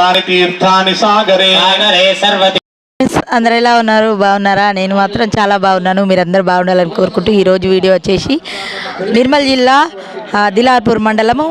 తాని తీర్థాని సాగరే. సాగరే సర్వతి ఫ్రెండ్స్, అందరు ఎలా ఉన్నారు? బాగున్నారా? నేను మాత్రం చాలా బాగున్నాను. మీరందరూ బాగుండాలని కోరుకుంటూ ఈరోజు వీడియో వచ్చేసి నిర్మల్ జిల్లా దిలార్పూర్ మండలము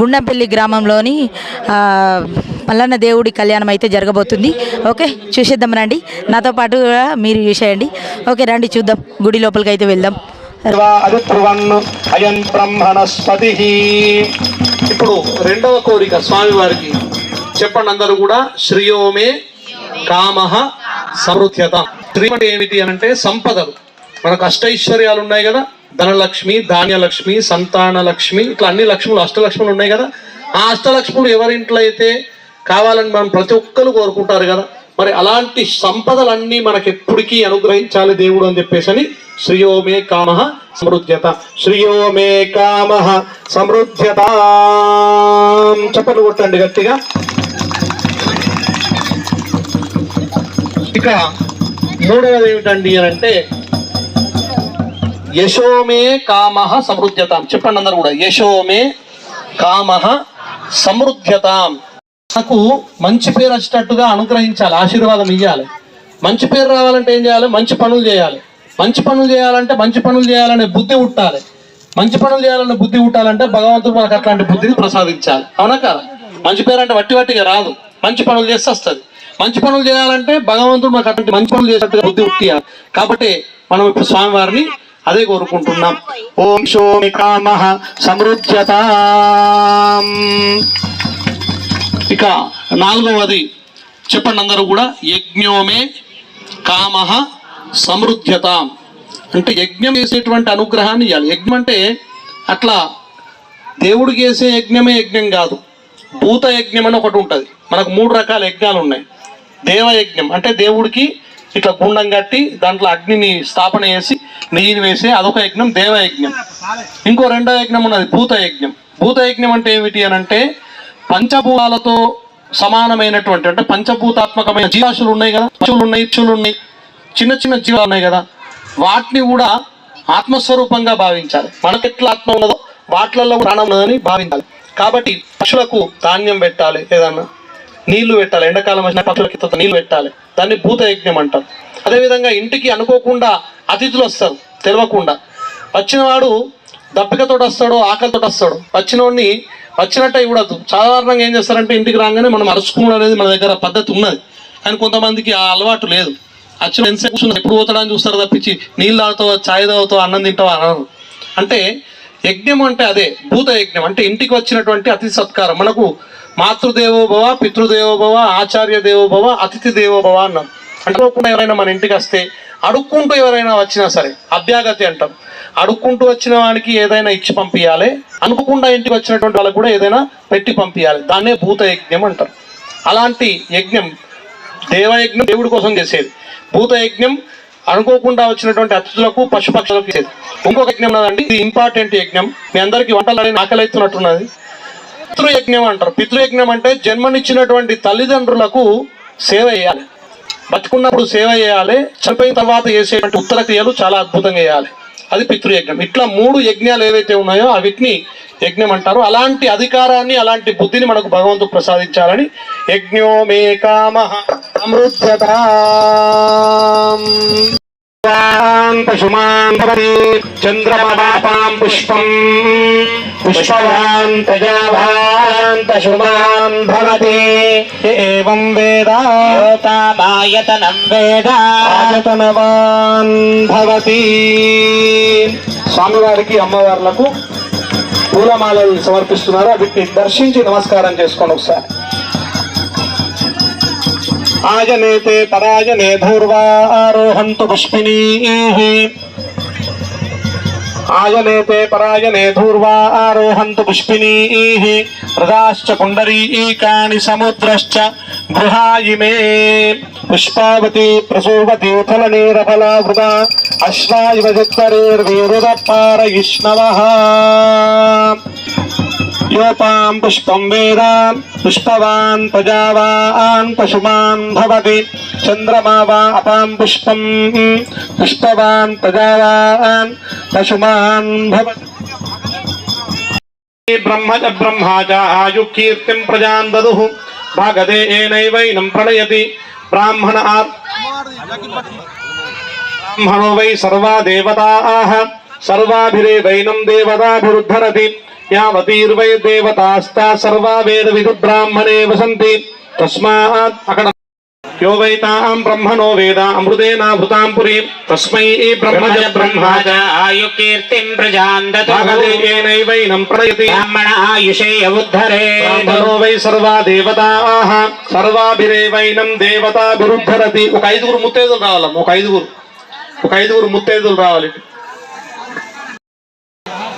గుండంపల్లి గ్రామంలోని మల్లన్న దేవుడి కళ్యాణం అయితే జరగబోతుంది. ఓకే చూసేద్దాం రండి. నాతో పాటు కూడా మీరు చూసేయండి. ఓకే రండి చూద్దాం. గుడి లోపలికి అయితే వెళ్దాం. ఇప్పుడు రెండవ కోరిక స్వామి వారికి చెప్పండి అందరూ కూడా శ్రియోమే కామ సమృద్ధ్యత. శ్రీ అంటే ఏమిటి అని అంటే సంపదలు. మనకు అష్టైశ్వర్యాలు ఉన్నాయి కదా ధనలక్ష్మి ధాన్యలక్ష్మి సంతాన లక్ష్మి ఇట్లా అన్ని లక్ష్ములు అష్టలక్ష్ములు ఉన్నాయి కదా. ఆ అష్టలక్ష్ములు ఎవరింట్లో అయితే కావాలని మనం ప్రతి ఒక్కరు కోరుకుంటారు కదా. మరి అలాంటి సంపదలన్నీ మనకి ఎప్పటికీ అనుగ్రహించాలి దేవుడు అని చెప్పేసి అని శ్రీయోమే కామ సమృద్ధ్యత. శ్రీయోమే కామ సమృద్ధ్యత. చెప్పలు కొట్టండి గట్టిగా. ఇక మూడవది ఏమిటండి అని అంటే యశోమే కామ సమృద్ధ్యతాం. చెప్పండి అందరు కూడా యశోమే కామ సమృద్ధ్యతాం. నాకు మంచి పేరు వచ్చేటట్టుగా అనుగ్రహించాలి ఆశీర్వాదం ఇవ్వాలి మంచి పేరు రావాలంటే ఏం చేయాలి? మంచి పనులు చేయాలి. మంచి పనులు చేయాలంటే మంచి పనులు చేయాలనే బుద్ధి ఉట్టాలి మంచి పనులు చేయాలనే బుద్ధి ఉట్టాలంటే భగవంతుడు మనకు అట్లాంటి బుద్ధిని ప్రసాదించాలి. అవునా కదా? మంచి పేరు అంటే వట్టి వట్టిగా రాదు. మంచి పనులు చేస్తే వస్తుంది. మంచి పనులు చేయాలంటే భగవంతుడు మనకు అట్లాంటి మంచి పనులు చేసేట్టుగా బుద్ధి ఉట్టియాలి కాబట్టి మనం ఇప్పుడు స్వామివారిని అదే కోరుకుంటున్నాం. ఓం శోమి కామ సమృద్ధ్యత. ఇక నాలుగవది చెప్పండి అందరూ కూడా యజ్ఞోమే కామ సమృద్ధ్యత. అంటే యజ్ఞం చేసేటువంటి అనుగ్రహాన్ని ఇవ్వాలి యజ్ఞం అంటే అట్లా దేవుడికి వేసే యజ్ఞమే యజ్ఞం కాదు. భూత యజ్ఞం అని ఒకటి ఉంటుంది. మనకు మూడు రకాల యజ్ఞాలు ఉన్నాయి. దేవయజ్ఞం. అంటే దేవుడికి ఇట్లా గుండం కట్టి దాంట్లో అగ్నిని స్థాపన చేసి నెయ్యిని వేసి అదొక యజ్ఞం దేవయజ్ఞం. ఇంకో రెండో యజ్ఞం ఉన్నది భూత యజ్ఞం భూత యజ్ఞం అంటే ఏమిటి అని అంటే పంచభూతాలతో సమానమైనటువంటి అంటే పంచభూతాత్మకమైన జీవాశులు ఉన్నాయి కదా పశువులు ఉన్నాయి పక్షులు ఉన్నాయి చిన్న చిన్న జీవాలు ఉన్నాయి కదా వాటిని కూడా ఆత్మస్వరూపంగా భావించాలి. మనకు ఎట్లా ఆత్మ ఉన్నదో వాటిలలో ప్రాణం ఉన్నదని భావించాలి. కాబట్టి పశువులకు ధాన్యం పెట్టాలి ఏదన్నా. నీళ్ళు పెట్టాలి. ఎండాకాలం వచ్చిన పక్షులకి నీళ్ళు పెట్టాలి. దాన్ని భూత యజ్ఞం అంటారు. అదేవిధంగా ఇంటికి అనుకోకుండా అతిథులు వస్తారు. తెలియకుండా వచ్చినవాడు దప్పికతో వస్తాడు ఆకలితో వస్తాడు. వచ్చినోడిని వచ్చినట్టే ఇవ్వడదు సాధారణంగా ఏం చేస్తారంటే ఇంటికి రాగానే మనం అరుచుకోవడం అనేది మన దగ్గర పద్ధతి ఉన్నది. కానీ కొంతమందికి ఆ అలవాటు లేదు. వచ్చిన ఎంతసేపు కూర్చున్నారు, ఎప్పుడు పోతాడని చూస్తారు తప్పించి నీళ్ళు తాగుతావా చాయ్ తాగుతావా అన్నం తింటావా అనరు. అంటే యజ్ఞం అంటే అదే భూత యజ్ఞం అంటే ఇంటికి వచ్చినటువంటి అతిథి సత్కారం. మనకు మాతృదేవోభవ పితృదేవోభవ ఆచార్య దేవోభవ అతిథి దేవోభవ అన్నారు అనుకోకుండా ఎవరైనా మన ఇంటికి వస్తే అడుక్కుంటూ ఎవరైనా వచ్చినా సరే అభ్యాగతి అంటాం. అడుక్కుంటూ వచ్చిన వానికి ఏదైనా ఇచ్చి పంపించాలి అనుకోకుండా ఇంటికి వచ్చినటువంటి వాళ్ళకి కూడా ఏదైనా పెట్టి పంపించాలి దాన్నే భూత యజ్ఞం అంటారు. అలాంటి యజ్ఞం దేవయజ్ఞం దేవుడి కోసం చేసేది. భూత యజ్ఞం అనుకోకుండా వచ్చినటువంటి అతిథులకు పశుపక్షులకు ఇంకొక యజ్ఞం ఉన్నదండి ఇది ఇంపార్టెంట్ యజ్ఞం. మీ అందరికీ వంటలు ఆకలి అవుతున్నట్టున్నది పితృయజ్ఞం అంటారు. పితృయజ్ఞం అంటే జన్మనిచ్చినటువంటి తల్లిదండ్రులకు సేవ చేయాలి. బతుకున్నప్పుడు సేవ చేయాలి. చనిపోయిన తర్వాత చేసేటువంటి ఉత్తర క్రియలు చాలా అద్భుతంగా చేయాలి. అది పితృయజ్ఞం. ఇట్లా మూడు యజ్ఞాలు ఏవైతే ఉన్నాయో అవిటిని యజ్ఞం అంటారు. అలాంటి అధికారాన్ని అలాంటి బుద్ధిని మనకు భగవంతుడు ప్రసాదించాలని యజ్ఞో మే కామ సమృద్ధత చంద్రమవాపాం పుష్పం పశుమాన్ భవతి ఏవం వేద యోతామాయతనం వేద ఆయతనవాన్ భవతి స్వామివారికి అమ్మవార్లకు పూలమాలలు సమర్పిస్తున్నారు. వీటిని దర్శించి నమస్కారం చేసుకోండి ఒకసారి. ఆజనేతే పరాజనే ధూర్వా ఆరోహంతు పుష్పినీ. ఆజనేతే పరాజనే ధూర్వా ఆరోహంతు పుష్పినీః. రథాశ్చ పుండరీకాని సముద్రశ్చ గృహాయిమే పుష్పావతి ప్రసూవతి ఫలనీరఫలావృత అశ్వాయువ చత్వరేర్వేరుదపారయిష్ణవः యోపాం పుష్పం వేద పుష్పవాన్ ప్రజావాన్ పశుమాన్ భవతి చంద్రమా వా అపాం పుష్పం పుష్పవాన్ ప్రజావాన్ పశుమాన్ భవతి బ్రహ్మ చ బ్రహ్మా చ ఆయు కీర్తిం ప్రజాన్ దదుః భాగదే ఏనైవైనం ప్రణయతి బ్రాహ్మణ ఆ- బ్రాహ్మణో వై సర్వా దేవతాః సర్వాభిరేవైనం దేవతాభిరుద్ధరతి యావతీర్వై దేవతాస్తా సర్వా వేద విదు బ్రాహ్మణే వసంతి తస్మాత్ అక్కడ యో వైతాం బ్రహ్మణో వేద అమృతేనాభృతాం పురీం తస్మై బ్రహ్మజ బ్రహ్మా బ్రహ్మాజ ఆయుకీర్తిం ప్రజాం దతు భాగదే ఏనైవైనం ప్రణయతి బ్రాహ్మణ ఆయుషేయ ఉద్ధరే బ్రాహ్మణో వై సర్వా దేవతాః సర్వాభిరేవైనం దేవతాభిరుద్ధరతి ఒక ఐదుగురు ముత్తైదులు రావాలమ్మ ఒక ఐదుగురు। ఒక ఐదుగురు ముత్తైదులు రావాలి.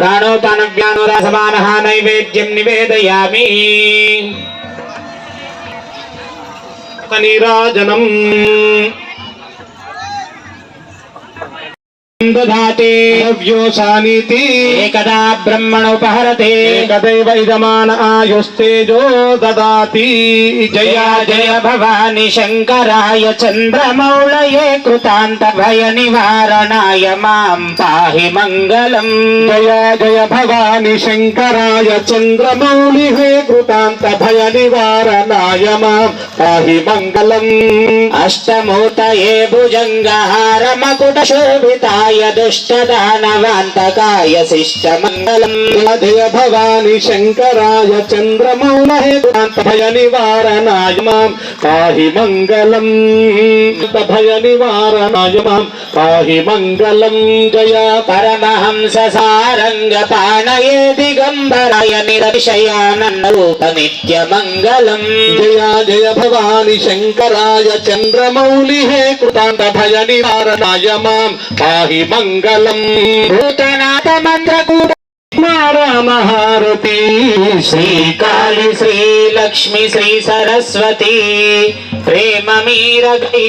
ప్రాణోపానవ్యానురాసమానः నైవేద్యం నివేదయామి. నీరాజనం. दधाति व्योसानीति एकदा ब्रह्मणोपहरते कदैव इदमान आयुस्तेजो ददाति जया जय भवानि शङ्कराय चन्द्रमौलये कृतान्तभयनिवारणाय माम् पाहि मङ्गलम् जया जय भवानि शङ्कराय चन्द्रमौलिहे कृतान्तभयनिवारणाय माम् पाहि मङ्गलम् अष्टमूर्तये भुजङ्गहारमकुटशोभिताय य दुष्टदानवान्तकाय शिष्टमङ्गलम् राधय भवानि शङ्कराय चन्द्रमौलहे भयनिवारणाय माम् पाहि मङ्गलम् भयनिवारणाय माम् पाहि मङ्गलम् जय परमहंस सारङ्गपाणये दिगम्बराय निरविषयानन्दरूपनित्यमङ्गलम् जय जय भवानि शङ्कराय चन्द्रमौलिहे कृतान्तभयनिवारणाय माम् पाहि మంగళం. భూతనాథ మంత్రకూట మహారతి శ్రీ కాళి శ్రీ లక్ష్మి శ్రీ సరస్వతి. ప్రేమ మీర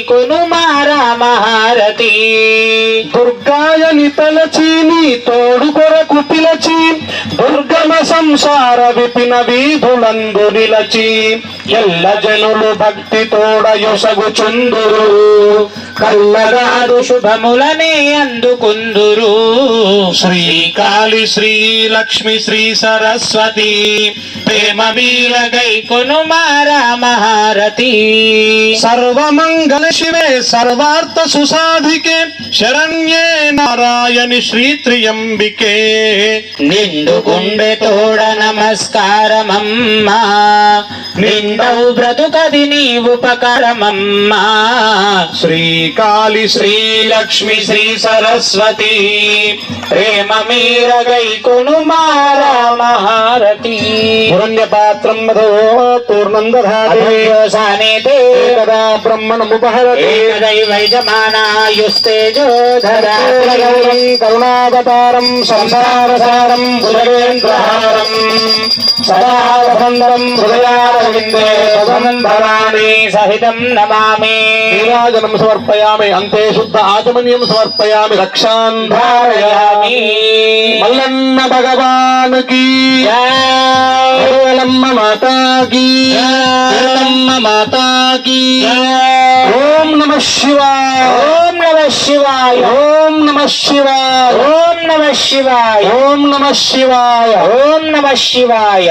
కొను మారా మహారతి దుర్గాయని తలచీని తోడు కొరకు పిలచి దుర్గమ సంసార విపిన వీధులందు నిలచి. ఎల్ల జనులు భక్తి తోడయొసగుచుందురు కల్లరాదు శుభములనే అందుకుందురు. శ్రీకాళి శ్రీ లక్ష్మి శ్రీ సరస్వతి ప్రేమ వీరగై కొను మారా మహారతి. సర్వమంగళ శివే సర్వార్థ సుసాధికే శరణ్యే నారాయణి శ్రీ త్రియంబికే. నిండు గుండె తోడ నమస్కారమమ్మా. నిండవు బ్రతుకది నీ ఉపకరమమ్మా శ్రీకాళి శ్రీ లక్ష్మి శ్రీ సరస్వతి ప్రేమ మీరగై కొను మహారతి పురణ్య పాత్రం పూర్ణం అభయోసానేతే ఏకదా బ్రహ్మణముపహరతి కరుణావతారం సంసారసారం భుజగేంద్రహారం సదా వసంతరం హృదయారవిందే సదంధరాణి సహితం నమామి. నీరాజనం సమర్పయామి అంతే శుద్ధ ఆచమనీయం సమర్పయామి రక్షాన్ ధారయామి. మల్లన్న భగవాన్ కీ కేరళమ్మ మాతా కీ కేరళమ్మ మాతా కీ ఓం నమ శివాయ. ఓం నమ శివాయ. ఓం నమ శివాయ. ఓం నమ శివాయ. ఓం నమ శివాయ. ఓం నమ శివాయ.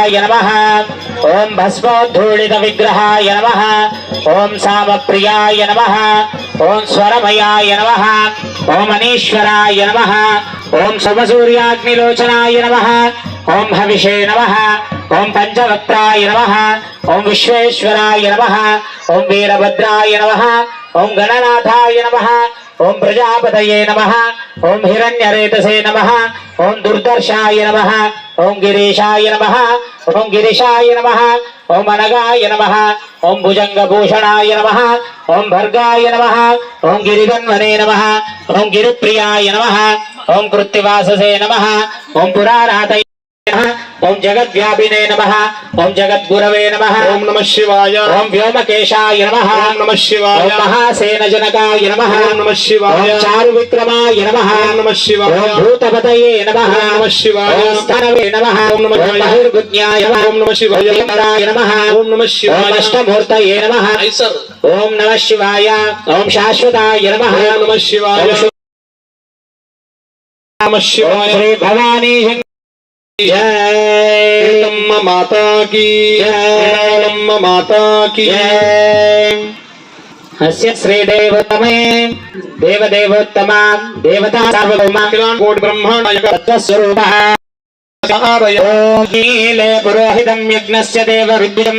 ఓం భవ నమ ఓం భస్మోద్ధూళిత విగ్రహాయ నమ ఓం సామప్రియాయ నమ ఓం స్వరమయాయ నమ ఓం అనీశ్వరాయ నమ ఓం శుభసూర్యాగ్నిలోచనాయ నమ ఓం హవిషే నమ ఓం పంచవక్త్రాయ నమ ఓం విశ్వేశ్వరాయ నమ ఓం వీరభద్రాయ నమ ఓం గణనాథాయ నమ ఓం ప్రజాపతయే నమ ఓం హిరణ్యరేతసే నమ ఓం దుర్దర్శాయ నమ ఓం గిరిశాయ నమ ఓం అనగాయ నమ ఓం భుజంగభూషణాయ నమ ఓం భర్గాయ నమ ఓం గిరిధన్వనే నమ ఓం గిరిప్రియాయ నమ ఓం కృత్తివాససే నమ ఓం పురారాతయ ఓం జగద్వ్యాపినే నమ ఓం జగద్గురవే నమ ఓం నమ శివాయ ఓం వ్యోమకేశాయ నమ ఓం నమ శివాయ ఓం మహాసేన జనకాయ నమ ఓం నమ శివాయ ఓం చారు విక్రమాయ నమ ఓం నమ శివాయ ఓం భూతపతయే నమ ఓం నమ శివాయ ఓం స్థనవే నమ ఓం నమ శివాయ. బహిర్గుజ్ఞాయ ఓం నమ శివాయ ఓంకారాయ నమ ఓం నమ శివాయ అష్టమూర్తయే నమ ఓం నమ శివాయ ఓం శాశ్వతాయ నమ ఓం నమ శివాయ నమ శివాయ శ్రీ భవానీ जय माता की जय माता की हस्य श्री देवतम देव देवोत्तम देवता सार्वभौमाकिलाङ्कोटिब्रह्माण्डयकत्वस्वरूपः ीले पुरोहितं यज्ञस्य देवविद्युतं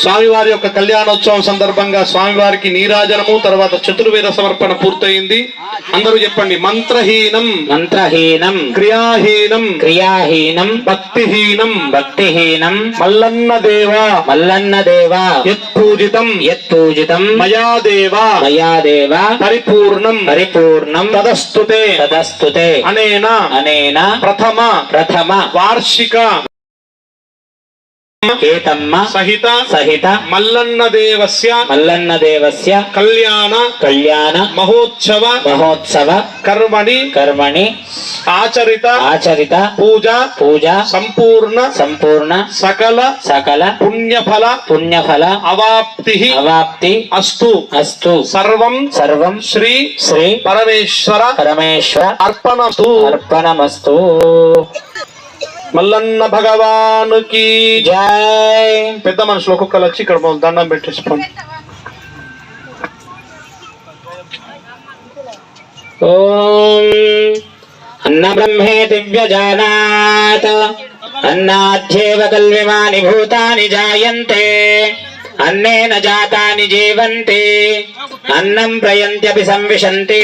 స్వామివారి యొక్క కళ్యాణోత్సవం సందర్భంగా స్వామివారికి నీరాజనము తర్వాత చతుర్వేద సమర్పణ పూర్తయింది. అందరూ చెప్పండి మంత్రహీనం మంత్రహీనం క్రియాహీనం క్రియాహీనం భక్తిహీనం భక్తిహీనం మల్లన్న దేవ మల్లన్న దేవ యత్పూజితం యత్పూజితం మయా దేవ మయా దేవ పరిపూర్ణం పరిపూర్ణం తదస్తుతే తదస్తుతే అనేన అనేన ప్రథమ ప్రథమ వార్షిక కేతమ్మ సహిత సహిత మల్లన్న దేవస్య మల్లన్న దేవస్య కళ్యాణ కళ్యాణ మహోత్సవ మహోత్సవ కర్మణి కర్మణి ఆచరిత ఆచరిత పూజ పూజ సంపూర్ణ సంపూర్ణ సకల సకల పుణ్యఫల పుణ్యఫల అవాప్తి అవాప్తి అస్తు అస్తు సర్వం సర్వం శ్రీ శ్రీ పరమేశ్వర పరమేశ్వర అర్పణస్తు అర్పణమస్తు. మల్లన్న భగవానుకి జై. పెద్ద మనుషులు ఒక్కొక్కరు వచ్చి ఇక్కడ దండం పెట్టేసుకోండి. ఓం అన్న బ్రహ్మే దివ్యజానాత్ అన్నాధ్యేవ కల్విమాని భూతాని జాయంతే. అన్నేన జాతాని జీవంతి. అన్నం ప్రయంత్యపి సంవిశంతి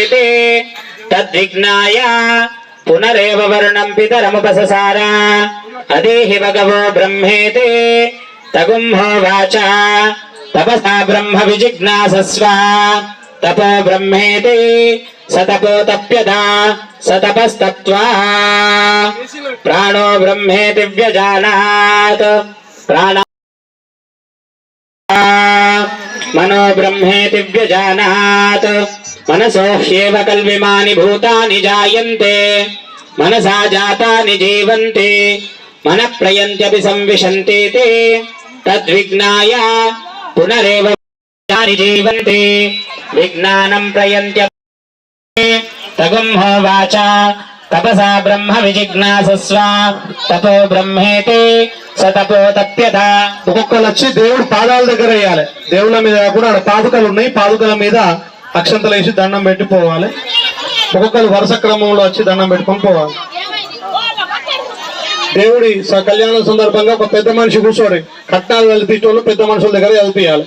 తద్విజ్ఞాయ పునరేవ వర్ణం పితరముపససార అదేహి భగవో బ్రహ్మేతే తగుంహో వాచ తపసా బ్రహ్మ విజిజ్ఞాసస్వ తపో బ్రహ్మేతి సతపో తప్యదా సతపస్తత్వా ప్రాణో బ్రహ్మేతి వ్యజానాత్ ప్రాణ మనో బ్రహ్మేతి వ్యజానాత్ మనసో హ్యేవ కల్విమాని భూతాని జాయంతే మనసా జాతాని జీవంతి మన ప్రయంత్యపి సంవిశంతి తే తద్విజ్ఞాయ పునరేవ జాని జీవంతి విజ్ఞానం ప్రయంత్య తగుం హోవాచ తపసా బ్రహ్మ విజిజ్ఞాసస్వ. తపో బ్రహ్మేతి స తప్యత. ఒక్కొక్కరు వచ్చి దేవుడు పాదాల దగ్గర వేయాలి. దేవుళ్ళ మీద కూడా ఆడ పాదుకలు ఉన్నాయి. పాదుకల మీద అక్షంతలు వేసి దండం పెట్టిపోవాలి ఒక్కొక్కరు వరుస క్రమంలో వచ్చి దండం పెట్టుకొని పోవాలి. దేవుడి స కళ్యాణ సందర్భంగా ఒక పెద్ద మనిషి కూర్చోడు. కట్నాలు కలిపించే పెద్ద మనుషుల దగ్గర కలిపియాలి